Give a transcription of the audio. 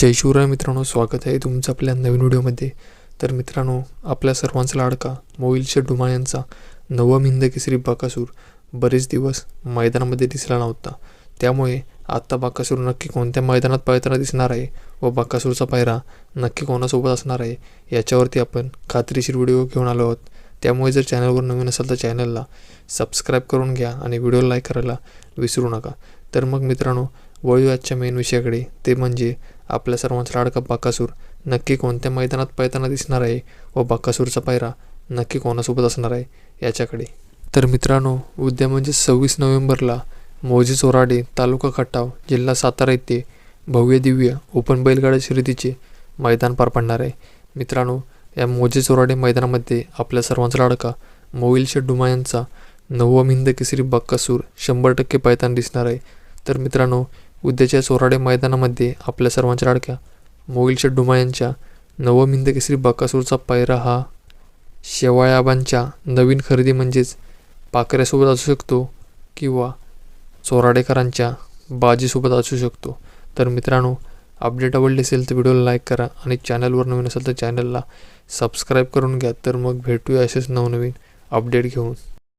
जय शिवराय मित्रांनो स्वागत आहे तुमचं आपल्या नवीन व्हिडिओमध्ये. तर मित्रांनो आपल्या सर्वांचा लाडका मोईल शेडुमा यांचा नवम हिंद केसरी बाकासूर बरेच दिवस मैदानामध्ये दिसला नव्हता. त्यामुळे आत्ता बाकासूर नक्की कोणत्या मैदानात पळताना दिसणार आहे व बाकासूरचा पायरा नक्की कोणासोबत असणार आहे याच्यावरती आपण खात्रीशीर व्हिडिओ घेऊन आलो आहोत. त्यामुळे जर चॅनलवर नवीन असाल तर चॅनलला सबस्क्राईब करून घ्या आणि व्हिडिओ लाईक करायला विसरू नका. तर मग मित्रांनो वळू आजच्या मेन विषयाकडे ते म्हणजे आपल्या सर्वांचा लाडका बाकासूर. नक्की कोणत्या मैदानात पळताना दिसणार आहे व बाकासूरचा पायरा नक्की कोणासोबत असणार आहे याच्याकडे. तर मित्रांनो उद्या म्हणजे सव्वीस नोव्हेंबरला मोजी चोराडे तालुका खटाव जिल्हा सातारा येथे भव्य दिव्य ओपन बैलगाडा शर्यतीचे मैदान पार पडणार आहे. मित्रांनो या मोजे चोराडे मैदानामध्ये आपल्या सर्वांचा लाडका मोईल शेड्डुमा यांचा नवम हिंद केसरी बक्कासूर शंभर टक्के पायताना दिसणार आहे. तर मित्रांनो उद्याच्या चोराडे मैदानामध्ये आपल्या सर्वांच्या लाडक्या मोईल डुमायांच्या यांच्या नवम हिंद केसरी पायरा हा शेवाळ्याबांच्या नवीन खरेदी म्हणजेच पाकऱ्यासोबत असू शकतो किंवा चोराडेकरांच्या बाजीसोबत असू शकतो. तर मित्रांनो अपडेट आवडली असेल तर व्हिडिओला लाईक करा आणि चॅनलवर नवीन असेल तर चॅनलला सबस्क्राईब करून घ्या. तर मग भेटूया असेच नवनवीन अपडेट घेऊन.